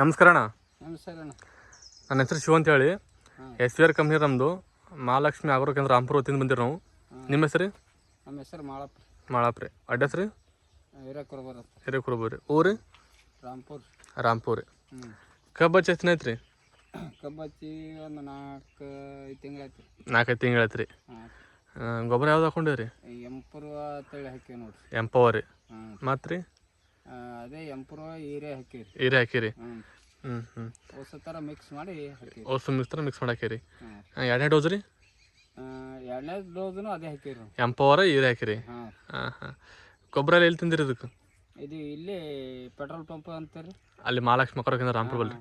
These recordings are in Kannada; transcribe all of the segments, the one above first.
ನಮಸ್ಕಾರ ಅಣ್ಣ. ನಮಸ್ಕಾರ ಅಣ್ಣ. ನನ್ನ ಹೆಸರು ಶಿವ ಅಂತ ಹೇಳಿ. ಎಸ್ ವಿ ಆರ್ ಕಂಪ್ನಿ ನಮ್ಮದು ಮಹಾಲಕ್ಷ್ಮಿ ಆಗ್ರೋ ಕೇಂದ್ರ ರಾಮ್ಪುರ ತಿಂದು ಬಂದಿರ ನಾವು. ನಿಮ್ಮ ಹೆಸರು? ನಮ್ಮ ಹೆಸರು ಮಾಳಪ್ಪ ಮಾಳಾಪ್ರಿ. ಅಡ್ರೆಸ್ ರೀ? ಹಿರೇಕೊರ ಬರುತ್ತೆ ರೀ. ಊರಿ? ರಾಮ್ಪುರ್. ರಾಮ್ಪುರಿ ಹ್ಞೂ ಕಬ್ಬು ಹಚ್ಚಿ ಎಷ್ಟು ಐತ್ರಿ? ಕಬ್ಬಚ್ಚಿ ಒಂದು ನಾಲ್ಕು ಐದು ತಿಂಗಳಾಯ್ತು ನಾಲ್ಕೈದು ತಿಂಗಳು ಐತ್ರಿ ಗೊಬ್ಬರ ಯಾವ್ದು ಹಾಕೊಂಡಿರಿ? ಎಂಪರ್ ಅಂತೇಳಿ ಹಾಕಿವಿ ನೋಡ್ರಿ. ಎಂಪವರ್ ರೀ. ಮತ್ತು ರೀ? ಅದೇ ಎಂಪುರ್ವ ಹೀರೆ ಹಾಕಿರಿ. ಹೀರೆ ಹಾಕಿರಿ. ಹ್ಞೂ ಹ್ಞೂ ಹೊಸ ಥರ ಮಿಕ್ಸ್ ಮಾಡಿ ಹಾಕಿರಿ. ಓಸು ಮಿಕ್ಸ್ ಮಿಕ್ಸ್ ಮಾಡಿ ಹಾಕಿರಿ ಎರಡನೇ ಡೋಸ್ ರೀ? ಎರಡನೇ ಡೋಸನು ಅದೇ ಹಾಕಿರಿ. ಎಂಪವರ ಹೀರೆ ಹಾಕಿರಿ. ಹಾಂ. ಹಾಂ ಗೊಬ್ಬರ ಎಲ್ಲ ತಿಂದಿರಿ ಇದಕ್ಕೆ ಇದು ಇಲ್ಲಿ ಪೆಟ್ರೋಲ್ ಪಂಪ್ ಅಂತಾರೆ. ಅಲ್ಲಿ ಮಹಾಲಕ್ಷ್ಮಿ ಆಗ್ರೋ ಕೇಂದ್ರ ರಾಂಪುರ ಬಲ್ಲಿ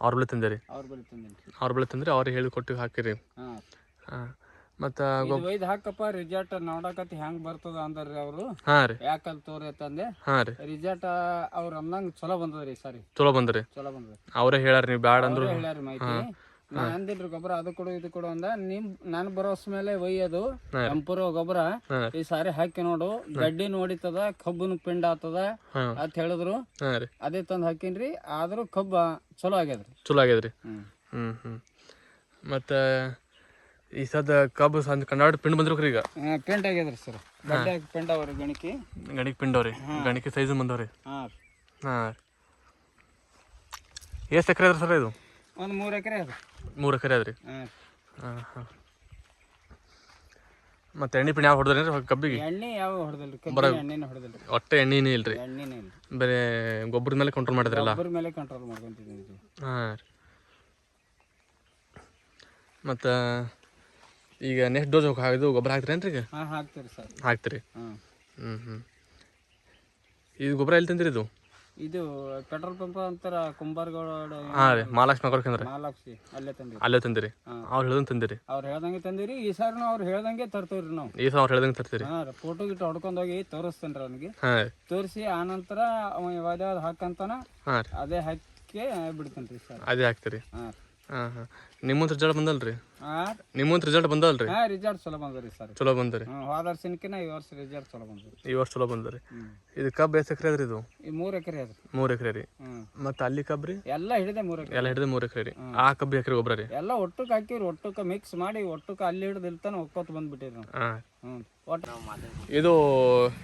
ಅವ್ರ ಬಳಿ ತಿಂದಿರಿ. ಅವ್ರ ಬರೀ ತಂದಿನಿ. ಅವ್ರ ಬಳಿ ತಿಂದಿರಿ ಅವ್ರಿಗೆ ಹೇಳಿ ಕೊಟ್ಟು ಹಾಕಿರಿ ಹಾಂ. ಮತ್ತು ಒಯ್ದು ಹಾಕಪ್ಪ ರಿಸಲ್ಟ್ ನೋಡಕತ್ತಿ ಹೆಂಗ್ ಬರ್ತದ ಅಂದ್ರಿ ಅವರು. ಹಾಂ ರೀ. ಯಾಕಲ್ ತೋರಿ ಅಂತಂದೆ. ಹಾಂ ರೀ. ಅವ್ರ ಅಂದಂಗ ಚಲೋ ಬಂದದ್ರಿ ಸಾರಿ. ಚಲೋ ಬಂದ್ರಿ ಚಲೋ ಬಂದ್ರಿ ಅವರೇ ಹೇಳ್ಯಾರ ನೀವು ಬ್ಯಾಡ ಅಂದ್ರು. ಹೇಳ್ಯಾರಿ ಮಾಹಿತಿ. ನಾ ಅಂದಿಲ್ರಿ ಗೊಬ್ಬರ ಅದು ಕೊಡು ಇದು ಕೊಡು ಅಂದ. ನಿಮ್ ನನ್ ಬರೋಸ್ ಮೇಲೆ ಒಯ್ಯೋದು. ಕೆಂಪುರ ಗೊಬ್ಬರ. ಈ ಸಾರಿ ಹಾಕಿ ನೋಡು. ಗಡ್ಡಿ ನೋಡಿತದ ಕಬ್ಬನ ಪಿಂಡ ಆತದ ಅಂತ ಹೇಳಿದ್ರು. ಅದೇ ತಂದ್ ಹಾಕಿನ್ರಿ. ಆದ್ರೂ ಕಬ್ಬ ಚಲೋ ಆಗ್ಯದ್ರಿ. ಚಲೋ ಆಗ್ಯದ್ರಿ. ಹ್ಮ್. ಹ್ಮ್ ಮತ್ತ ಮತ್ತು ಈ ಸದ ಕಬ್ಬು ಸಂದ್ ಕನ್ನಡ ಪಿಂಡ್ ಬಂದ್ರು ಈಗ. ಪೇಂಟ್ ಆಗ್ಯದ್ರಿ ಸರ್. ಪಿಂಡ್ ಪೇಂಟ್ ಅವ್ರಿ ಗಣಿಕಿ. ಗಣಿಕೆ ಪಿಂಡವ್ರಿ ಗಣಿಕೆ ಸೈಜ್ ಬಂದವ್ರಿ. ಹಾಂ ಹಾಂ ಎಷ್ಟು ಎಕರೆ ಅದ್ರಿ ಸರ್ ಇದು? ಒಂದ್ ಮೂರ್ ಎಕರೆ ಅದ ಮೂರು ಎಕರೆ ಅದ್ರಿ. ಹಾಂ ಹಾಂ ಹಾಂ. ಮತ್ತು ಎಣ್ಣೆ ಪಿಂಡ್ ಯಾವ ಹೊಡೆದ್ರಿ ಕಬ್ಬಿಗೆ? ಎಣ್ಣೆ ಯಾವ ಹೊಡೆದಲ್ರಿ? ಕಬ್ಬಿನ ಎಣ್ಣೆನ ಹೊಡೆದಲ್ರಿ. ಒಟ್ಟೆ ಎಣ್ಣೆನೇ ಇಲ್ರಿ. ಎಣ್ಣೆನೇ ಇಲ್ಲ ಬರೀ ಗೊಬ್ಬರದ ಮೇಲೆ ಕಂಟ್ರೋಲ್ ಮಾಡಿದ್ರಲ್ಲ? ಗೊಬ್ಬರ ಮೇಲೆ ಕಂಟ್ರೋಲ್ ಮಾಡ್ಕೊಂತಿದ್ದೀನಿ ಹಾಂ ರೀ. ಮತ್ತು ಈಗ ನೆಕ್ಸ್ಟ್ ಡೋಸ್ ಇದು ಗೊಬ್ಬರ ಹಾಕ್ತೀರೇನ್ರಿ ಈಗ? ಹಾಂ ಹಾಕ್ತೀರಿ ಸರ್. ಹಾಕ್ತೀರಿ? ಹಾಂ. ಹ್ಞೂ ಹ್ಞೂ ಇದು ಗೊಬ್ಬರ ಎಲ್ಲಿ ತಂದಿರಿ ಇದು? ಇದು ಪೆಟ್ರೋಲ್ ಪಂಪ್ ಅಂತಾರ ಕುಂಬಾರಗೌಡ ಹಾಂ ರೀ ಮಹಾಲಕ್ಷ್ಮಿ ಕೊಡ್ಕಂದ್ರೆ ಮಹಾಲಕ್ಷ್ಮಿ ಅಲ್ಲೇ ತಂದಿರಿ ಅಲ್ಲೇ ತಂದಿರಿ. ಅವ್ರು ಹೇಳ್ದಂಗೆ ತಂದಿರಿ? ಅವ್ರು ಹೇಳ್ದಂಗೆ ತಂದಿರಿ ಈ ಸಾರಿ ಅವ್ರು ಹೇಳ್ದಂಗೆ ತರ್ತೇವ್ರಿ ನಾವು. ಈ ಸಾರಿ ಅವ್ರು ಹೇಳ್ದಂಗೆ ತರ್ತೀರಿ? ಹಾಂ ರೀ ಫೋಟೋ ಗಿಟ್ಟು ಹೊಡ್ಕೊಂಡು ಹೋಗಿ ತೋರಿಸ್ತೇನೆ ರೀ ಅವನಿಗೆ. ಹಾಂ ರೀ. ತೋರಿಸಿ ಆನಂತರ ಅವ ಯಾವ್ದು ಹಾಕಂತಾನ ಹಾಂ ರೀ. ಅದೇ ಹಾಕಿ ಬಿಡ್ತೇನೆ ರೀ ಸರ್. ಅದೇ ಹಾಕ್ತೀರಿ? ಹಾಂ ಹಾಂ ಹಾಂ. ನಿಮ್ಮಂತ ರಿಸಲ್ಟ್ ಬಂದಲ್ರಿ? ಹಾಂ ನಿಮ್ಮಂತ ರಿಸಲ್ಟ್ ಬಂದಲ್ರಿ? ಹಾಂ ರಿಸಲ್ಟ್ ಚಲೋ ಬಂದ್ರಿ ಸರ್ ಚಲೋ ಬಂದರಿ ಹೋದ ವರ್ಷನಕಿನ ಈ ವರ್ಷ ರಿಸಲ್ಟ್ ಚಲೋ ಬಂದ್ರಿ ಈ ವರ್ಷ ಚಲೋ ಬಂದ್ರಿ ಇದು ಕಬ್ಬು ಎಷ್ಟು ಎಕರೆ ಅದ್ರಿ ಇದು? ಈ ಮೂರು ಎಕರೆ ಅದ್ರಿ. ಮೂರು ಎಕರೆ ರೀ. ಮತ್ತೆ ಅಲ್ಲಿ ಕಬ್ಬು ರೀ? ಎಲ್ಲ ಹಿಡಿದೆ ಮೂರು ಎಕರೆ. ಎಲ್ಲ ಹಿಡಿದೆ ಮೂರು ಎಕರೆ ರೀ. ಆ ಕಬ್ಬು ಎಕರೆ ಗೊಬ್ಬರ ರೀ? ಎಲ್ಲ ಒಟ್ಟಕ್ಕೆ ಹಾಕಿವ್ರಿ ಒಟ್ಟಕ್ಕೆ ಮಿಕ್ಸ್ ಮಾಡಿ ಒಟ್ಟಕ್ಕೆ ಅಲ್ಲಿ ಹಿಡಿದು ಇಲ್ತಾನೆ ಒಕ್ಕೋತ ಬಂದ್ಬಿಟ್ಟಿರಿ ನಾವು. ಹಾಂ. ಹ್ಞೂ ಇದು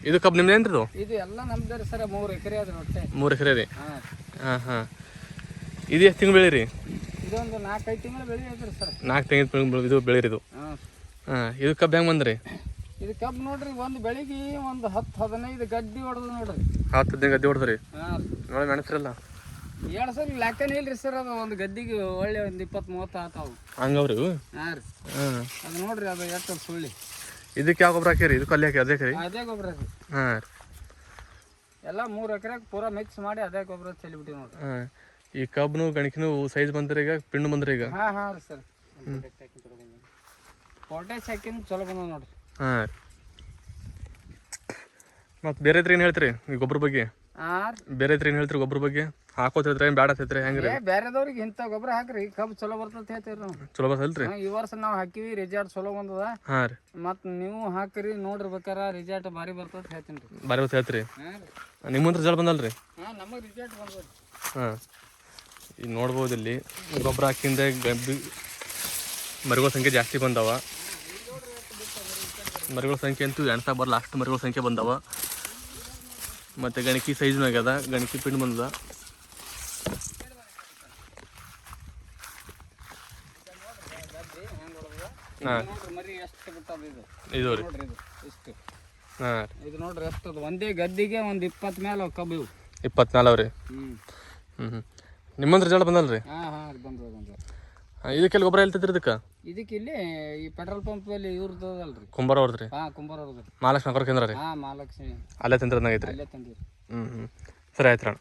ಇದು ಕಬ್ಬು ನಿಮ್ದೇನ್ರಿ ಇದು? ಇದು ಎಲ್ಲ ನಮ್ದು ಸರ್ ಮೂರು ಎಕರೆ ಅದ್ರ ಹೊಟ್ಟೆ ಮೂರು ಎಕರೆ ರೀ. ಹಾಂ. ಹಾಂ ಹಾಂ. ಇದು ಎಷ್ಟು ತಿಂಗಳು ಬೆಳಿ ರೀ ಇದೊಂದು ನಾಲ್ಕೈದು ತಿಂಗಳು ಬೆಳೆ ಐತ್ರಿ ಸರ್. ನಾಲ್ಕು ತೆಂಗಿನ ಇದು ಬೆಳಿರಿ ಇದು ಹಾಂ. ಇದು ಕಬ್ಬು ಹೆಂಗೆ ಬಂದ್ರಿ? ಇದು ಕಬ್ಬು ನೋಡ್ರಿ ಒಂದು ಬೆಳಿಗ್ಗೆ ಒಂದು ಹತ್ತು ಹದಿನೈದು ಗಡ್ಡಿ ಹೊಡೆದು ನೋಡ್ರಿ. ಹತ್ತು ಹದಿನೈದು ಗದ್ದೆ ಹೊಡೆದ್ರಿ? ನೋಡಿ ಮೆಣಸ್ರಲ್ಲ ಎರಡು ಸರಿ ಲೆಕ್ಕನೇ ಇಲ್ರಿ ಸರ್ ಅದು ಒಂದು ಗದ್ದಿಗೆ ಒಳ್ಳೆ ಒಂದು ಇಪ್ಪತ್ತು ಮೂವತ್ತು ಆತಾವು. ಹಂಗವ್ರಿ? ಹಾಂ ರೀ. ಹಾಂ. ಅದು ನೋಡ್ರಿ ಅದು ಎಷ್ಟು ಸುಳ್ಳಿ. ಇದಕ್ಕೆ ಯಾವ ಗೊಬ್ಬರ ಹಾಕಿರಿ? ಇದಕ್ಕೆ ಅಲ್ಲಿ ಹಾಕಿ ಅದೇ ಹಾಕಿರಿ ಅದೇ ಗೊಬ್ಬರ ರೀ. ಹಾಂ ಎಲ್ಲ ಮೂರು ಎಕರೆಗೆ ಪೂರಾ ಮಿಕ್ಸ್ ಮಾಡಿ ಅದೇ ಗೊಬ್ಬರ ಚೆಲ್ಲಿಬಿಟ್ಟಿವಿ ನೋಡ್ರಿ. ಹಾಂ. ಈ ಕಬ್ಬನು ಗಣಕಿನೂ ಸೈಜ್ ಬಂದ್ರೆ ಈಗ ಪಿಂಡು ಬಂದ್ರೆ ಈಗ. ಹಾಂ ಹಾಂ ರೀ ಸರ್. ಹಾಕಿನ ಚಲೋ ಬಂದ ನೋಡ್ರಿ. ಹಾಂ. ಮತ್ತು ಬೇರೆ ಏನು ಹೇಳ್ತೀರಿ? ಈ ಗೊಬ್ಬರ ಬಗ್ಗೆ? ಹಾಂ ಬೇರೆ ಏನು ಹೇಳ್ತೀರಿ ಗೊಬ್ಬರ ಬಗ್ಗೆ? ಹಾಕೋತಿದ್ರೆ ಏನು ಬೇಡ ಹತ್ತೈತ್ರಿ ಹೆಂಗೆ ರೀ ಏ ಬೇರೆದವ್ರಿಗೆ ಇಂಥ ಗೊಬ್ಬರ ಹಾಕ್ರಿ. ಕಬ್ಬು ಚಲೋ ಅಂತ ಹೇಳ್ತೀವಿ ನಾವು. ಚಲೋ ಬರ್ತಲ್ರಿ ಈ ವರ್ಷ ನಾವು ಹಾಕಿವಿ ರಿಸಲ್ಟ್ ಚಲೋ ಬಂದದ. ಹಾಂ ರೀ. ಮತ್ತು ನೀವು ಹಾಕಿರಿ ನೋಡಿರ್ಬೇಕಾರ ರಿಸಲ್ಟ್ ಭಾರಿ ಬರ್ತದ ಹೇಳ್ತೀನಿ ರೀ ಬಾರಿ ಹೊತ್ತು ಹೇಳ್ತೀರಿ? ನಿಮ್ಮಂತ ರಿಸಲ್ಟ್ ಬಂದಲ್ರಿ? ಹಾಂ ನಮಗೆ ರಿಸಲ್ಟ್ ಬಂದದ. ಹಾಂ. ಈಗ ನೋಡ್ಬೋದು ಇಲ್ಲಿ ಗೊಬ್ಬರ ಹಾಕಿಂದ ಗಬ್ಬಿ ಮರಿಗಳ ಸಂಖ್ಯೆ ಜಾಸ್ತಿ ಬಂದವ. ಮರಿಗಳ ಸಂಖ್ಯೆ ಅಂತೂ ಎಣ್ಸಕ್ಕೆ ಬರಲ್ಲ ಅಷ್ಟು ಮರಿಗಳ ಸಂಖ್ಯೆ ಬಂದವ. ಮತ್ತು ಗಣಕಿ ಸೈಜ್ನ ಆಗ್ಯದ ಗಣಕಿ ಪಿಂಡ್ ಬಂದದ. ಹಾಂ. ಇದು ರೀ. ಹಾಂ ಇದು ನೋಡ್ರಿ ಎಷ್ಟು ಅದು ಒಂದೇ ಗದ್ದಿಗೆ ಒಂದು ಇಪ್ಪತ್ತು ಮೇಲೆ ಕಬ್ಬು ಇವು. ಇಪ್ಪತ್ನಾಲ್ಕು ರೀ. ಹ್ಞೂ ಹ್ಞೂ ಹ್ಞೂ ನಿಮ್ಮಂತ ಬಂದಲ್ಲ ಬಂದಲ್ರಿ? ಹಾಂ ಹಾಂ ಬಂದ ಹಾಂ ಇದಕ್ಕೆಲ್ಲ ಗೊಬ್ಬರ ಎಲ್ತಿದ್ರಿ ಇದಕ್ಕೆ? ಇದಕ್ಕೆ ಇಲ್ಲಿ ಈ ಪೆಟ್ರೋಲ್ ಪಂಪ್ ಅಲ್ಲಿ ಇವ್ರದಲ್ರಿ ಕುಂಬಾರ ಅವ್ರದ್ದು ರೀ ಹಾಂ ಕುಂಬಾರ ಅವ್ರದ್ರಿ. ಮಹಾಲಕ್ಷ್ಮಿ ನಗರ ಕೇಂದ್ರ ರೀ? ಹಾಂ ಮಹಾಲಕ್ಷ್ಮಿ ಅಲ್ಲೇ ರೀ ಅಲ್ಲೇ ತಂದಿರಿ ಹ್ಞೂ ಹ್ಞೂ ಸರಿ ಆಯ್ತು ಅಣ್ಣ.